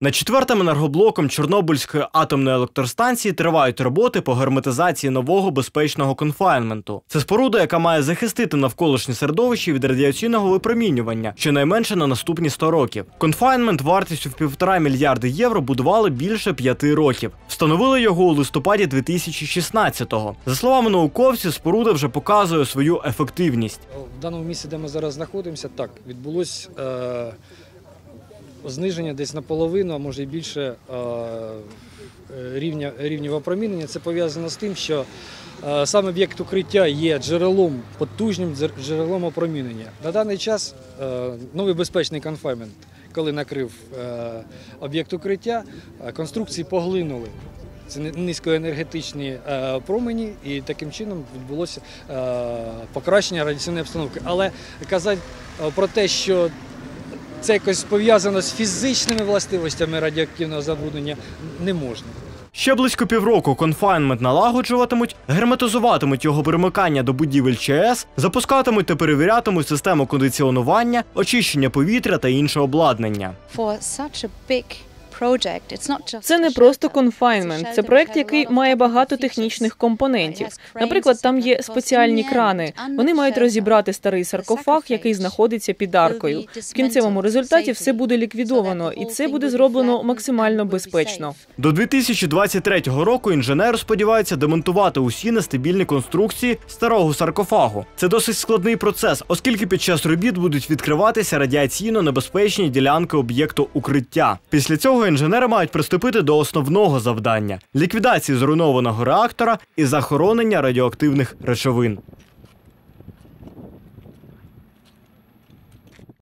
На четвертим енергоблоком Чорнобильської атомної електростанції тривають роботи по герметизації нового безпечного конфайнменту. Це споруда, яка має захистити навколишнє середовище від радіаційного випромінювання щонайменше на наступні 100 років. Конфайнмент вартістю в півтора мільярди євро будували більше п'яти років. Встановили його у листопаді 2016-го. За словами науковців, споруда вже показує свою ефективність. В даному місці, де ми зараз знаходимося, так, відбулось е, зниження десь наполовину, а може і більше е, рівня, рівнів опромінення. Це пов'язано з тим, що е, сам об'єкт укриття є джерелом, потужним джерелом опромінення. На даний час е, новий безпечний конфаймент, коли накрив об'єкт укриття, конструкції поглинули. Це низькоенергетичні промені, і таким чином відбулося покращення радіаційної обстановки. Але казати про те, що це якось пов'язано з фізичними властивостями радіоактивного забруднення, не можна. Ще близько півроку конфайнмент налагоджуватимуть, герметизуватимуть його примикання до будівель ЧАЕС, запускатимуть та перевірятимуть систему кондиціонування, очищення повітря та інше обладнання. For such a big project, it's not Це не просто конфайнмент. Це проект, який має багато технічних компонентів. Наприклад, там є спеціальні крани. Вони мають розібрати старий саркофаг, який знаходиться під аркою. В кінцевому результаті все буде ліквідовано, і це буде зроблено максимально безпечно. До 2023 року інженери сподіваються демонтувати усі нестабільні конструкції старого саркофагу. Це досить складний процес, оскільки під час робіт будуть відкриватися радіаційно небезпечні ділянки об'єкту укриття. Після цього інженери мають приступити до основного завдання ліквідації зруйнованого реактора і захоронення радіоактивних речовин.